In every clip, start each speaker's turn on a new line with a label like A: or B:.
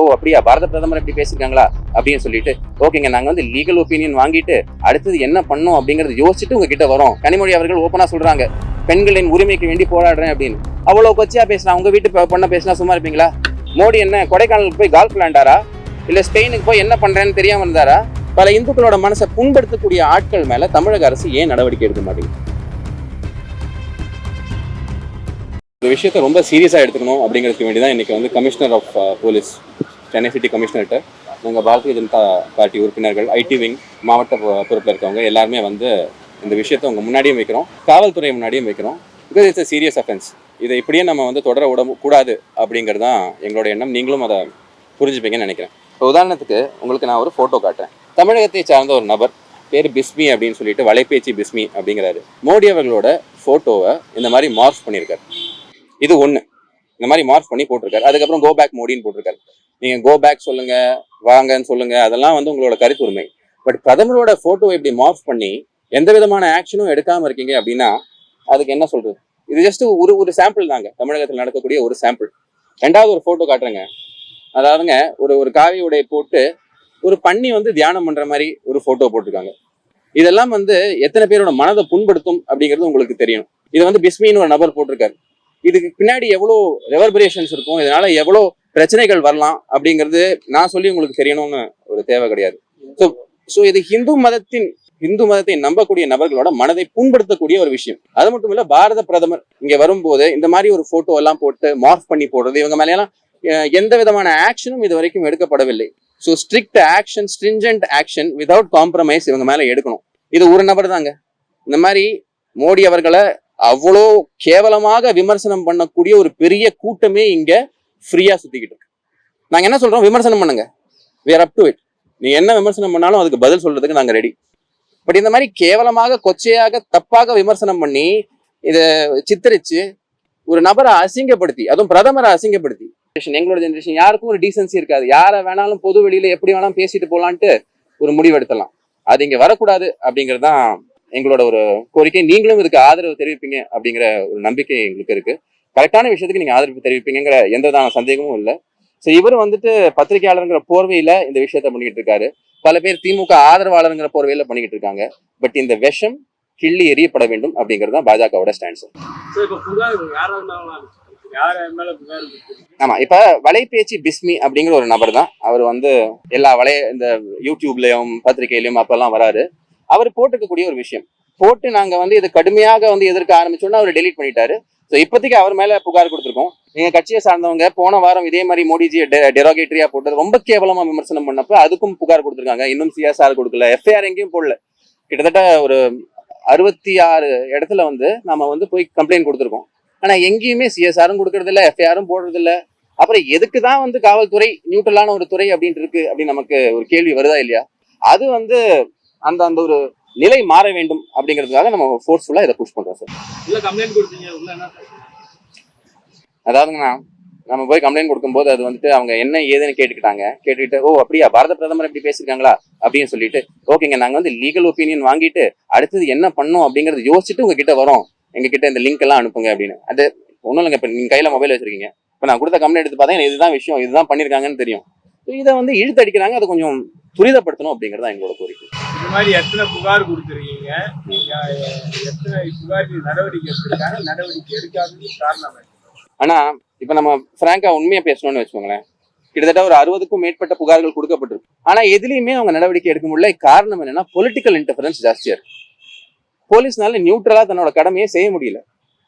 A: ஓ அப்படியா? பாரத பிரதமர் இப்படி பேசியிருக்காங்களா? அப்படின்னு சொல்லிட்டு ஓகேங்க நாங்க வந்து லீகல் ஒப்பீனியன் வாங்கிட்டு அடுத்தது என்ன பண்ணோம் அப்படிங்கறது யோசிச்சுட்டு உங்ககிட்ட வரோம். கனிமொழி அவர்கள் ஓப்பனா சொல்றாங்க. பெண்களின் உரிமைக்கு வேண்டி போராடுறேன் அப்படின்னு. அவ்வளவு கொச்சியா பேசினா உங்க வீட்டு பண்ண பொண்ணை பேசினா சும்மா இருப்பீங்களா? மோடி என்ன கொடைக்கானலுக்கு போய் கால்ஃப் விளாண்டாரா இல்ல ஸ்பெயினுக்கு போய் என்ன பண்றேன்னு தெரியாம இருந்தாரா? பல இந்துக்களோட மனசை புண்படுத்தக்கூடிய ஆட்கள் மேல தமிழக அரசு ஏன் நடவடிக்கை எடுக்க மாட்டேங்குது? இந்த விஷயத்தை ரொம்ப சீரியஸாக எடுத்துக்கணும் அப்படிங்கிறதுக்கு வேண்டி தான் இன்றைக்கி வந்து commissioner of police Chennai city கமிஷனர்கிட்ட நாங்கள் பாரதிய ஜனதா பார்ட்டி உறுப்பினர்கள் ஐடி விங் மாவட்ட பொ- பொறுப்பில் இருக்கவங்க எல்லாருமே வந்து இந்த விஷயத்தை உங்கள் முன்னாடியும் வைக்கிறோம் காவல்துறை முன்னாடியும் வைக்கிறோம் because it's a serious offence இதை இப்படியே நம்ம வந்து தொடர விட கூடாது அப்படிங்கிறது தான் எங்களோட எண்ணம். நீங்களும் அதை புரிஞ்சுப்பீங்கன்னு நினைக்கிறேன். இப்போ உதாரணத்துக்கு உங்களுக்கு நான் ஒரு ஃபோட்டோ காட்டுறேன். தமிழகத்தை சார்ந்த ஒரு நபர் பேர் பிஸ்மி அப்படின்னு சொல்லிட்டு வலைபேச்சு பிஸ்மி அப்படிங்கிறாரு. மோடி அவர்களோட ஃபோட்டோவை இந்த மாதிரி மார்ஃப் பண்ணியிருக்காரு. இது ஒன்று இந்த மாதிரி மார்க் பண்ணி போட்டிருக்காரு. அதுக்கப்புறம் கோ பேக் மோடின்னு போட்டிருக்காரு. நீங்க கோ பேக் சொல்லுங்க வாங்கன்னு சொல்லுங்க அதெல்லாம் வந்து உங்களோட கருத்து உரிமை பட் பிரதமரோட போட்டோவை இப்படி மார்க் பண்ணி எந்த விதமான ஆக்ஷனும் எடுக்காம இருக்கீங்க அப்படின்னா அதுக்கு என்ன சொல்றது? இது ஜஸ்ட் ஒரு ஒரு சாம்பிள் தாங்க. தமிழகத்தில் நடக்கக்கூடிய ஒரு சாம்பிள் ரெண்டாவது ஒரு போட்டோ காட்டுறேங்க. அதாவதுங்க ஒரு ஒரு காவி உடை போட்டு ஒரு பண்ணி வந்து தியானம் பண்ற மாதிரி ஒரு போட்டோ போட்டிருக்காங்க. இதெல்லாம் வந்து எத்தனை பேரோட மனதை புண்படுத்தும் அப்படிங்கிறது உங்களுக்கு தெரியும். இது வந்து பிஸ்மின்னு ஒரு நபர் போட்டிருக்காரு. இதுக்கு பின்னாடி எவ்வளோ ரெவர்பரேஷன்ஸ் இருக்கும் இதனால எவ்வளோ பிரச்சனைகள் வரலாம் அப்படிங்கிறது நான் சொல்லி உங்களுக்கு தெரியணும்னு ஒரு தேவை கிடையாது. ஸோ ஸோ இது ஹிந்து மதத்தின் இந்து மதத்தை நம்பக்கூடிய நபர்களோட மனதை புண்படுத்தக்கூடிய ஒரு விஷயம். அது மட்டும் இல்ல பாரத பிரதமர் இங்க வரும்போது இந்த மாதிரி ஒரு போட்டோ எல்லாம் போட்டு மார்க் பண்ணி போடுறது இவங்க மேலையெல்லாம் எந்த விதமான ஆக்ஷனும் இது வரைக்கும் எடுக்கப்படவில்லை. So strict action stringent action without compromise இவங்க மேல எடுக்கணும். இது ஒரு நபர் தாங்க. இந்த மாதிரி மோடி அவர்களை அவ்வளோ கேவலமாக விமர்சனம் பண்ணக்கூடிய ஒரு பெரிய கூட்டமே இங்க ஃப்ரீயா சுத்திக்கிட்டு இருக்கு. நாங்க என்ன சொல்றோம்? விமர்சனம் பண்ணுங்க. வேர் அப் டு இட் நீ என்ன விமர்சனம் பண்ணாலும் அதுக்கு பதில் சொல்றதுக்கு நாங்க ரெடி பட் இந்த மாதிரி கேவலமாக கொச்சையாக தப்பாக விமர்சனம் பண்ணி இதை சித்தரிச்சு ஒரு நபரை அசிங்கப்படுத்தி அதுவும் பிரதமரை அசிங்கப்படுத்தி எங்களோட ஜென்ரேஷன் யாருக்கும் ஒரு டீசன்சி இருக்காது. யாரை வேணாலும் பொது வெளியில எப்படி வேணாலும் பேசிட்டு போலான்ட்டு ஒரு முடிவு எடுத்தலாம் அது இங்க வரக்கூடாது அப்படிங்கிறது தான் எங்களோட ஒரு கோரிக்கை. நீங்களும் இதுக்கு ஆதரவு தெரிவிப்பீங்க அப்படிங்கிற ஒரு நம்பிக்கை எங்களுக்கு இருக்கு. கரெக்டான விஷயத்துக்கு நீங்க ஆதரவு தெரிவிப்பீங்கிற எந்த விதமான சந்தேகமும் இல்லை. ஸோ இவர் வந்துட்டு பத்திரிகையாளருங்கிற போர்வையில இந்த விஷயத்த பண்ணிக்கிட்டு இருக்காரு. பல பேர் திமுக ஆதரவாளருங்கிற போர்வையில பண்ணிக்கிட்டு இருக்காங்க. பட் இந்த விஷம் கிள்ளி எறியப்பட வேண்டும் அப்படிங்கிறது தான் பாஜகவோட ஸ்டாண்ட்? ஆமா இப்ப வலைபேச்சு பிஸ்மி அப்படிங்கிற ஒரு நபர் தான். அவர் வந்து எல்லா வலை இந்த யூடியூப்லயும் பத்திரிகையிலயும் அப்பெல்லாம் வராரு. அவர் போட்டிருக்கக்கூடிய ஒரு விஷயம். போட்டு நாங்க வந்து இது கடுமையாக வந்து எதிர்க்க ஆரம்பிச்சோன்னா அவர் டெலீட் பண்ணிட்டாரு. ஸோ இப்போதைக்கு அவர் மேல புகார் கொடுத்துருக்கோம். எங்கள் கட்சியை சார்ந்தவங்க போன வாரம் இதே மாதிரி மோடிஜி டெரோகேட்டரியா போட்டு ரொம்ப கேவலமா விமர்சனம் பண்ணப்ப அதுக்கும் புகார் கொடுத்துருக்காங்க. இன்னும் சிஎஸ்ஆர் கொடுக்கல எஃப்ஐஆர் எங்கேயும் போடல. கிட்டத்தட்ட ஒரு அறுபத்தி ஆறு இடத்துல வந்து நம்ம வந்து போய் கம்ப்ளைண்ட் கொடுத்துருக்கோம். ஆனா எங்கேயுமே சிஎஸ்ஆரும் கொடுக்கறதில்ல எஃப்ஐஆரும் போடுறதில்ல. அப்புறம் எதுக்கு தான் வந்து காவல்துறை நியூட்ரலான ஒரு துறை அப்படின்ட்டு இருக்கு அப்படின்னு நமக்கு ஒரு கேள்வி வருதா இல்லையா? அது வந்து அந்த அந்த ஒரு நிலை மாற வேண்டும் அப்படிங்கிறதுக்காக நம்ம ஃபோர்ஸ்ஃபுல்லா இதை புஷ் பண்றோம் சார்
B: உள்ள கம்ப்ளைண்ட் கொடுத்தீங்க
A: அதாவதுங்கண்ணா நம்ம போய் கம்ப்ளைண்ட் கொடுக்கும்போது அது வந்துட்டு அவங்க என்ன ஏதுன்னு கேட்டுக்கிட்டாங்க. கேட்டுக்கிட்டு ஓ அப்படியா? பாரத பிரதமர் இப்படி பேசியிருக்காங்களா? அப்படின்னு சொல்லிட்டு ஓகேங்க நாங்க வந்து லீகல் ஒப்பீனியன் வாங்கிட்டு அடுத்தது என்ன பண்ணோம் அப்படிங்கறத யோசிச்சுட்டு உங்ககிட்ட வரோம். எங்க கிட்ட இந்த லிங்க் எல்லாம் அனுப்புங்க அப்படின்னு. அது ஒன்றும் இல்லைங்க இப்போ நீங்க கையில மொபைல் வச்சிருக்கீங்க. இப்போ நான் கொடுத்த கம்ப்ளைண்ட் எடுத்து பார்த்தா இதுதான் விஷயம் இதுதான் பண்ணியிருக்காங்கன்னு தெரியும். So இதை வந்து இழுத்தடிக்கிறாங்க அதை கொஞ்சம் துரிதப்படுத்தணும் அப்படிங்கிறது தான் எங்களோட கோரிக்கை.
B: இந்த மாதிரி எத்தனை புகார் கொடுத்துருக்கீங்க? எத்தனை புகார் நடவடிக்கை எடுத்திருக்காங்க? நடவடிக்கை எடுக்காதது காரணம்?
A: ஆனா இப்ப நம்ம பிராங்கா உண்மையா பேசணும்னு வச்சுக்கோங்களேன். கிட்டத்தட்ட ஒரு அறுபதுக்கும் மேற்பட்ட புகார்கள் கொடுக்கப்பட்டிருக்கு. ஆனா எதுலயுமே அவங்க நடவடிக்கை எடுக்க முடியல. காரணம் என்னன்னா பொலிட்டிக்கல் இன்டர்ஃபரன்ஸ் ஜாஸ்தியா இருக்கு. போலீஸ்னால நியூட்ரலா தன்னோட கடமையை செய்ய முடியல.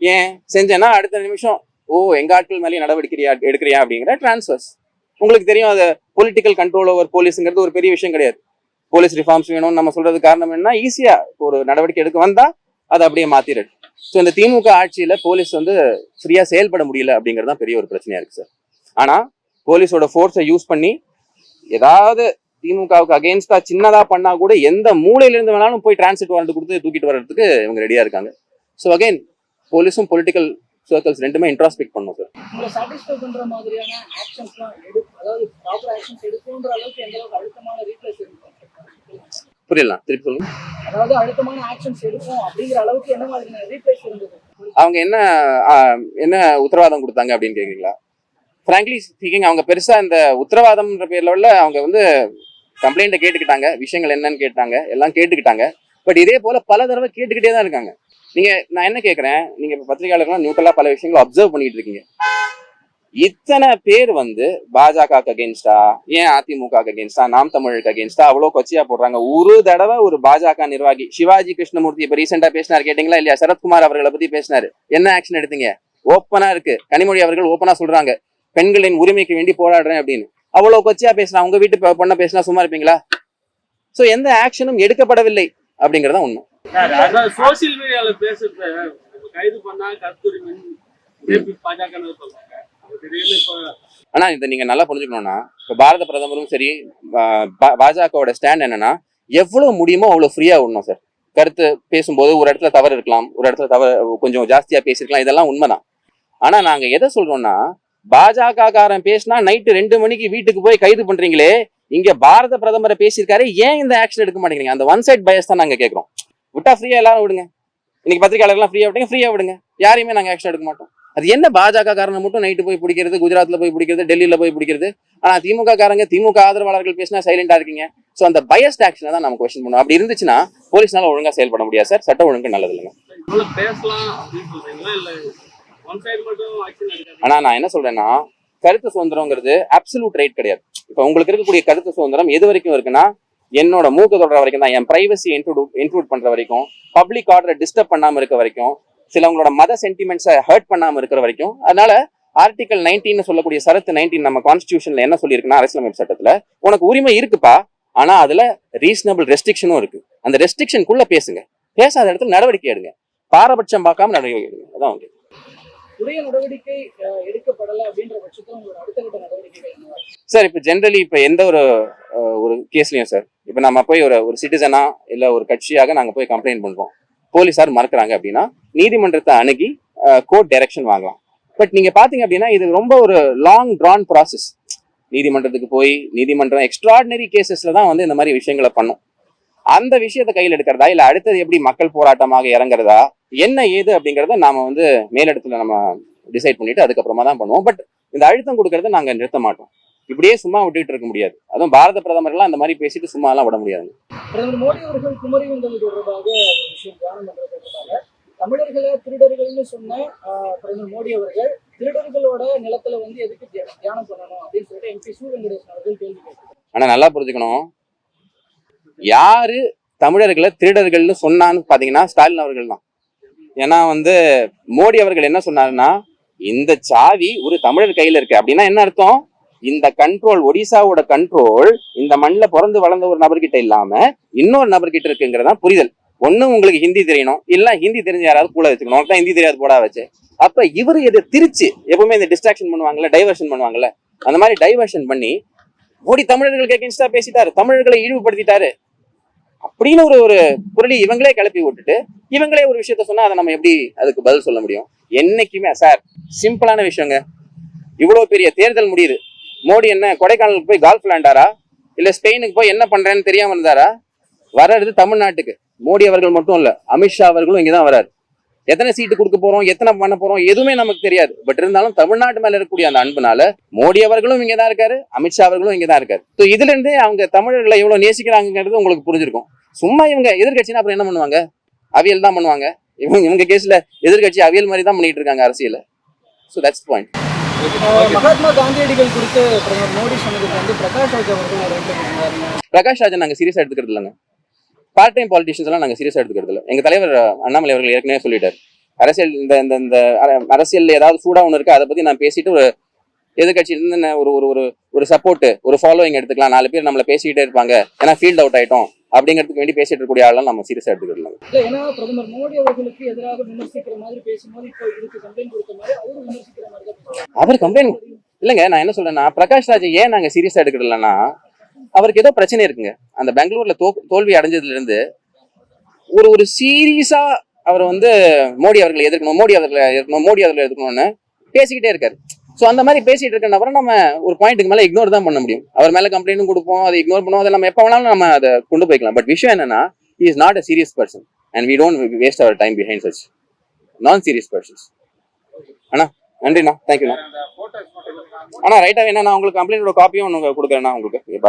A: ஏன்? செஞ்சேன்னா அடுத்த நிமிஷம் ஓ எங்க ஆட்கள் மேலேயே நடவடிக்கையா எடுக்கிறியா? அப்படிங்கிற டிரான்ஸ்ஃபர்ஸ் உங்களுக்கு தெரியும் அது பொலிட்டிக்கல் கண்ட்ரோல் ஓவர் போலீஸுங்கிறது ஒரு பெரிய விஷயம் கிடையாது. போலீஸ் ரிஃபார்ம்ஸ் வேணும்னு நம்ம சொல்றது காரணம் என்ன ஈஸியா ஒரு நடவடிக்கை எடுக்க வந்தா அதை அப்படியே மாத்திடுது ஸோ இந்த திமுக ஆட்சியில போலீஸ் வந்து ஃப்ரீயா செயல்பட முடியல அப்படிங்கிறது தான் பெரிய ஒரு பிரச்சனையா இருக்கு சார் ஆனா போலீஸோட ஃபோர்ஸை யூஸ் பண்ணி ஏதாவது திமுகவுக்கு அகேன்ஸ்டா சின்னதா பண்ணா கூட எந்த மூலையில இருந்து வேணாலும் போய் டிரான்சிட் வாரண்ட் கொடுத்து தூக்கிட்டு வர்றதுக்கு இவங்க ரெடியா இருக்காங்க. ஸோ அகைன் போலீஸும் பொலிட்டிக்கல் சர்க்கிள்ஸ் ரெண்டுமே இன்ட்ராஸ்பெக்ட் பண்ணும் சார்
C: உங்களை சாட்டிஸ்ஃபை பண்ற மாதிரியான ஆக்ஷன்ஸ்லாம் எடு அதாவது ப்ராப்பர் ஆக்ஷன்ஸ் எடுக்கணுன்ற அளவுக்கு எந்த அளவுக்கு அழுத்தமான ரீப்ளேஸ் இருக்கும்?
A: புரியலாம் திருப்பி சொல்லுங்க.
C: அதாவது அழுத்தமான ஆக்ஷன்ஸ் எடுக்கும் அப்படிங்கிற அளவுக்கு என்ன மாதிரியான ரீப்ளேஸ் இருந்தது?
A: அவங்க என்ன என்ன உத்தரவாதம் கொடுத்தாங்க அப்படின்னு கேக்குறீங்களா? ஃப்ராங்க்லி ஸ்பீக்கிங் அவங்க பெருசா இந்த உத்தரவாதம்ன்ற பேர்ல உள்ள அவங்க வந்து கம்ப்ளைண்ட்டை கேட்டுக்கிட்டாங்க விஷயங்கள் என்னன்னு கேட்டாங்க எல்லாம் கேட்டுக்கிட்டாங்க. பட் இதே போல பல தடவை கேட்டுக்கிட்டே தான் இருக்காங்க. நீங்க நான் என்ன கேட்கறேன் நீங்க இப்ப பத்திரிகையாளர்கள்லாம் நியூட்ரலா பல விஷயங்களை அப்சர்வ் பண்ணிட்டு இருக்கீங்க. இத்தனை பேர் வந்து பாஜக அகேன்ஸ்டா ஏன் அதிமுக அகேன்ஸ்டா நாம் தமிழுக்கு அகேன்ஸ்டா அவ்வளவு கொச்சியா போடுறாங்க. ஒரு தடவை ஒரு பாஜக நிர்வாகி சிவாஜி கிருஷ்ணமூர்த்தி இப்ப ரீசெண்டா பேசினார் கேட்டீங்களா இல்லையா? சரத்குமார் அவர்களை பத்தி பேசினாரு. என்ன ஆக்ஷன் எடுத்தீங்க? ஓப்பனா இருக்கு. கனிமொழி அவர்கள் ஓப்பனா சொல்றாங்க. பெண்களின் உரிமைக்கு வேண்டி போராடுறேன் அப்படின்னு. அவ்வளவு கொச்சியா பேசினா உங்க வீட்டு பொண்ணை பேசினா சும்மா இருப்பீங்களா? சோ எந்த ஆக்ஷனும் எடுக்கப்படவில்லை அப்படிங்கறத உண்மை.
D: சோசியல் மீடியால பேசுறத கைது பண்ணா கருத்துரிமை பாஜக சொல்றாங்க.
A: ஆனா இதை நீங்க நல்லா புரிஞ்சுக்கணும்னா இப்ப பாரத பிரதமரும் சரி பாஜகவோட ஸ்டாண்ட் என்னன்னா எவ்வளவு முடியுமோ அவ்வளவு ஃப்ரீயா விடணும் சார் கருத்து பேசும்போது ஒரு இடத்துல தவறு இருக்கலாம் ஒரு இடத்துல தவறு கொஞ்சம் ஜாஸ்தியா பேசிருக்கலாம் இதெல்லாம் உண்மைதான். ஆனா நாங்க எதை சொல்றோம்னா பாஜக காரன் பேசினா நைட்டு ரெண்டு மணிக்கு வீட்டுக்கு போய் கைது பண்றீங்களே இங்க பாரத பிரதமரை பேசியிருக்காரு ஏன் இந்த ஆக்ஷன் எடுக்க மாட்டேங்கிறீங்க? அந்த ஒன் சைட் பயஸ் தான் நாங்க கேட்கறோம் விட்டா ஃப்ரீயா எல்லாரும் விடுங்க. இன்னைக்கு பத்திரிகையாளர்லாம் ஃப்ரீயா விடுங்க ஃப்ரீயா விடுங்க. யாரையுமே நாங்க ஆக்ஷன் எடுக்க மாட்டோம். அது என்ன பாஜக காரனை மட்டும் நைட்டு போய் பிடிக்கிறது குஜராத்ல போய் பிடிக்கிறது டெல்லியில போய் பிடிக்கிறது. ஆனா திமுக காரங்க திமுக ஆதரவாளர்கள் பேசினா சைலண்டா இருக்கீங்க. சோ அந்த பயஸ்ட் ஆக்ஷனை தான் நம்ம கொஸ்டின் பண்ணுவோம். அப்படி இருந்துச்சுன்னா போலீஸ்னால ஒழுங்கா செயல்பட முடியாது சார். சட்ட ஒழுங்கு நல்லது இல்லைங்க ஆனா நான் என்ன சொல்றேன்னா கருத்து சுதந்திரங்கிறது அப்சல்யூட் ரைட் கிடையாது. இப்போ உங்களுக்கு இருக்கக்கூடிய கருத்து சுதந்திரம் எது வரைக்கும் இருக்குன்னா என்னோட மூக்கு தொடர வரைக்கும் தான் என் பிரைவசி இன்க்ளூட் இன்க்ளூட் பண்ற வரைக்கும் பப்ளிக் ஆர்டரை டிஸ்டர்ப் பண்ணாம இருக்க வரைக்கும் சிலவங்களோட மத சென்டிமெண்ட்ஸை ஹர்ட் பண்ணாம இருக்கிற வரைக்கும் அதனால ஆர்டிகல் நைன்டீன் சொல்லக்கூடிய சரத்து நைன்டீன் நம்ம கான்ஸ்டியூஷன்ல என்ன சொல்லியிருக்குன்னா அரசியலமைப்பு சட்டத்துல உனக்கு உரிமை இருக்குப்பா ஆனா அதுல ரீசனபிள் ரெஸ்ட்ரிக்ஷனும் இருக்கு. அந்த ரெஸ்ட்ரிக்ஷனுக்குள்ள பேசுங்க. பேசாத இடத்துல நடவடிக்கை எடுங்க. பாரபட்சம் பார்க்காம நடவடிக்கை எடுங்க. அதான் உங்களுக்கு
C: உரிய நடவடிக்கை எடுக்கப்படல அப்படின்ற பட்சத்தில் உங்களோட அடுத்த கட்ட நடவடிக்கைகள்
A: சார் இப்போ ஜென்ரலி இப்போ எந்த ஒரு ஒரு கேஸ்லையும் சார் இப்போ நம்ம போய் ஒரு ஒரு சிட்டிசனா இல்லை ஒரு கட்சியாக நாங்கள் போய் கம்ப்ளைண்ட் பண்ணுறோம் போலீஸார் மறக்கிறாங்க அப்படின்னா நீதிமன்றத்தை அணுகி கோர்ட் டைரக்ஷன் வாங்கலாம். பட் நீங்கள் பார்த்தீங்க அப்படின்னா இது ரொம்ப ஒரு லாங் ட்ரான் ப்ராசஸ் நீதிமன்றத்துக்கு போய் நீதிமன்றம் எக்ஸ்ட்ராடினரி கேசஸில் தான் வந்து இந்த மாதிரி விஷயங்களை பண்ணும். அந்த விஷயத்தை கையில் எடுக்கிறதா? இல்லை அடுத்தது எப்படி மக்கள் போராட்டமாக இறங்குறதா? என்ன ஏது அப்படிங்கிறத நாம வந்து மேலிடத்துல நம்ம டிசைட் பண்ணிட்டு அதுக்கப்புறமா தான் பண்ணுவோம். பட் இந்த அழுத்தம் கொடுக்கறத நாங்க நிறுத்த மாட்டோம். இப்படியே சும்மா விட்டுட்டு இருக்க முடியாது. அதுவும் பாரத பிரதமர்லாம் அந்த மாதிரி பேசிட்டு சும்மா எல்லாம் விட முடியாது
C: பிரதமர் மோடி அவர்கள் குமரி வந்தது தொடர்பாக ஒரு விஷயம் தியானம் பண்றதுக்காக தமிழர்களை திருடர்கள்னு சொன்ன பிரதமர் மோடி அவர்கள் திருடர்களோட நிலத்துல வந்து எதுக்கு தியா- தியானம் பண்ணணும் அப்படின்னு சொல்லிட்டு எம்பி சு வெங்கடேசன் அவர்கள் கேள்வி கேட்டார்
A: ஆனா நல்லா புரிஞ்சுக்கணும். யாரு தமிழர்களை திருடர்கள்னு சொன்னான்னு பாத்தீங்கன்னா ஸ்டாலின் அவர்கள் தான் ஏன்னா வந்து மோடி அவர்கள் என்ன சொன்னாருன்னா இந்த சாவி ஒரு தமிழர் கையில இருக்கு. அப்படின்னா என்ன அர்த்தம்? இந்த கண்ட்ரோல் ஒடிசாவோட கண்ட்ரோல் இந்த மண்ணில் பிறந்து வளர்ந்த ஒரு நபர்கிட்ட இல்லாம இன்னொரு நபர்கிட்ட இருக்குங்கிறதா புரிதல். ஒண்ணு உங்களுக்கு ஹிந்தி தெரியணும். இல்ல ஹிந்தி தெரிஞ்ச யாராவது கூட வச்சுக்கணும். உனக்கு தான் ஹிந்தி தெரியாது போடா வச்சு. அப்ப இவர் இதை திருச்சு எப்பவுமே இந்த டிஸ்ட்ராக்ஷன் பண்ணுவாங்கல்ல டைவர்ஷன் பண்ணுவாங்கல்ல. அந்த மாதிரி டைவர்ஷன் பண்ணி மோடி தமிழர்களுக்கு அகேன்ஸ்டா பேசிட்டாரு. தமிழர்களை இழிவுபடுத்திட்டாரு. அப்படின்னு ஒரு ஒரு புரளி இவங்களே கிளப்பி விட்டுட்டு இவங்களே ஒரு விஷயத்த சொன்னா அதை நம்ம எப்படி அதுக்கு பதில் சொல்ல முடியும்? என்னைக்குமே சார் சிம்பிளான விஷயங்க. இவ்வளவு பெரிய தேர்தல் முடியுது. மோடி என்ன கொடைக்கானலுக்கு போய் கால்ஃப் விளாண்டாரா இல்ல ஸ்பெயினுக்கு போய் என்ன பண்றேன்னு தெரியாம இருந்தாரா? வர்றது தமிழ்நாட்டுக்கு. மோடி அவர்கள் மட்டும் இல்ல அமித்ஷா அவர்களும் இங்கதான் வராரு எத்தனை சீட்டு கொடுக்க போறோம் எத்தனை பண்ண போறோம் எதுவுமே நமக்கு தெரியாது. பட் இருந்தாலும் தமிழ்நாட்டு மேல இருக்கக்கூடிய அந்த அன்புனால மோடி அவர்களும் இங்க தான் இருக்காரு அமித்ஷா அவர்களும் இங்க தான் இருக்காரு. ஸோ இதுல இருந்தே அவங்க தமிழர்களை எவ்வளவு நேசிக்கிறாங்கிறது உங்களுக்கு புரிஞ்சிருக்கும். சும்மா இவங்க எதிர்கட்சினா அப்புறம் என்ன பண்ணுவாங்க? அவியல் தான் பண்ணுவாங்க. இவங்க இவங்க கேஸ்ல எதிர்கட்சி அவியல் மாதிரி தான் பண்ணிட்டு இருக்காங்க அரசியல. ஸோ தட்ஸ் பாயிண்ட்
C: மகாத்மா காந்தியடிகள் குறித்து பிரதமர் மோடி சொன்னதுக்கு வந்து பிரகாஷ் ராஜ் அவர்கள்.
A: பிரகாஷ் ராஜன் நாங்க சீரியஸா எடுத்துக்கிறது இல்லைங்க. பார்ட் டைம் பாலிட்டிஷியன்ஸ் எல்லாம் நாங்க சீரியஸா எடுத்துக்கிறது இல்லை. எங்க தலைவர் அண்ணாமலை அவர்கள் ஏற்கனவே சொல்லிட்டாரு. அரசியல் இந்த இந்த இந்த அர- அரசியல்ல ஏதாவது சூடா ஒன்று இருக்கு அதை பத்தி நான் பேசிட்டு ஒரு எதிர்கட்சி இருந்து நான் ஒரு ஒரு ஒரு ஒரு சப்போர்ட் ஒரு ஃபாலோவிங் எடுத்துக்கலாம். நாலு பேர் நம்மள பேசிக்கிட்டே இருப்பாங்க. ஏன்னா ஃபீல்ட் அவுட் ஆயிட்டோம். அப்படிங்கிறதுக்கு வேண்டி பேசிட்டு இருக்கக்கூடிய ஆளெல்லாம் நம்ம சீரியஸா எடுத்துக்கிறது இல்லைங்க
C: இல்ல ஏன்னா பிரதமர் மோடி அவர்களுக்கு எதிராக விமர்சிக்கிற மாதிரி பேசும்போது இப்போ இதுக்கு கம்ப்ளைண்ட் கொடுத்த மாதிரி அவரும் விமர்சிக்கிற மாதிரி.
A: அவர் கம்ப்ளைண்ட் இல்லைங்க நான் என்ன சொல்றேன்னா பிரகாஷ் ராஜ் ஏன் நாங்க சீரியஸா எடுக்கிறது இல்லைன்னா அவருக்கு ஏதோ பிரச்சனை இருக்குங்க. அந்த பெங்களூர்ல தோ தோல்வி அடைஞ்சதுல இருந்து ஒரு ஒரு சீரியஸா அவர் வந்து மோடி அவர்களை எதிர்க்கணும் மோடி அவர்களை எதிர்க்கணும் மோடி அவர்களை எதிர்க்கணும்னு பேசிக்கிட்டே இருக்காரு. ஸோ அந்த மாதிரி பேசிட்டு இருக்க நபரை நம்ம ஒரு பாயிண்ட்டுக்கு மேல இக்னோர் தான் பண்ண முடியும். அவர் மேல கம்ப்ளைண்ட்டும் கொடுப்போம் அதை இக்னோர் பண்ணுவோம் அதை நம்ம எப்போ வேணாலும் நம்ம அதை கொண்டு போய்க்கலாம். பட் விஷயம் என்னன்னா is not a serious person and we don't waste our time behind such non serious persons ஆனா நன்றிண்ணா. தேங்க்யூண்ணா
B: போட்டோ
A: அண்ணா ரைட்டாக நான் உங்களுக்கு கம்ப்ளைண்டோட காப்பியும் ஒன்று கொடுக்குறேண்ணா உங்களுக்கு? நீங்கள்